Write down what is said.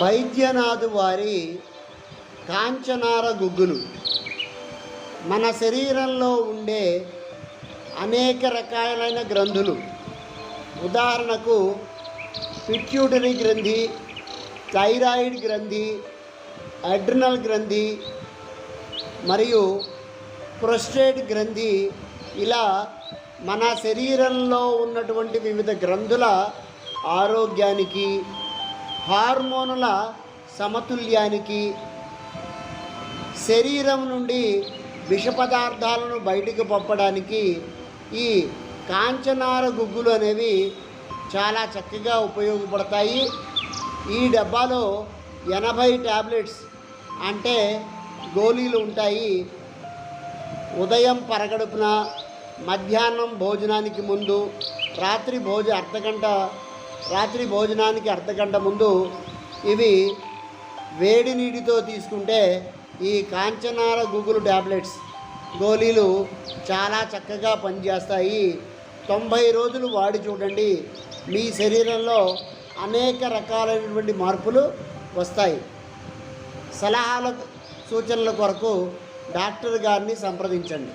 వైద్యనాథు వారి కాంచనార గుగ్గులు మన శరీరంలో ఉండే అనేక రకాలైన గ్రంథులు. ఉదాహరణకు పిట్యూటరీ గ్రంథి థైరాయిడ్ గ్రంథి అడ్రినల్ గ్రంథి మరియు ప్రొస్టేట్ గ్రంథి ఇలా మన శరీరంలో ఉన్నటువంటి వివిధ గ్రంథుల ఆరోగ్యానికి హార్మోనుల సమతుల్యానికి శరీరం నుండి విష పదార్థాలను బయటకు పంపడానికి ఈ కాంచనార గుగ్గులు అనేవి చాలా చక్కగా ఉపయోగపడతాయి. ఈ డబ్బాలో ఎనభై ట్యాబ్లెట్స్ అంటే గోళీలు ఉంటాయి. ఉదయం పరగడుపున మధ్యాహ్నం భోజనానికి ముందు రాత్రి భోజ అర్ధగంట రాత్రి భోజనానికి అర్ధగంట ముందు ఇవి వేడి నీటితో తీసుకుంటే ఈ కాంచనార గూగులు ట్యాబ్లెట్స్ గోళీలు చాలా చక్కగా పనిచేస్తాయి. తొంభై రోజులు వాడి చూడండి. మీ శరీరంలో అనేక రకాలైనటువంటి మార్పులు వస్తాయి. సలహాల సూచనల కొరకు డాక్టర్ గారిని సంప్రదించండి.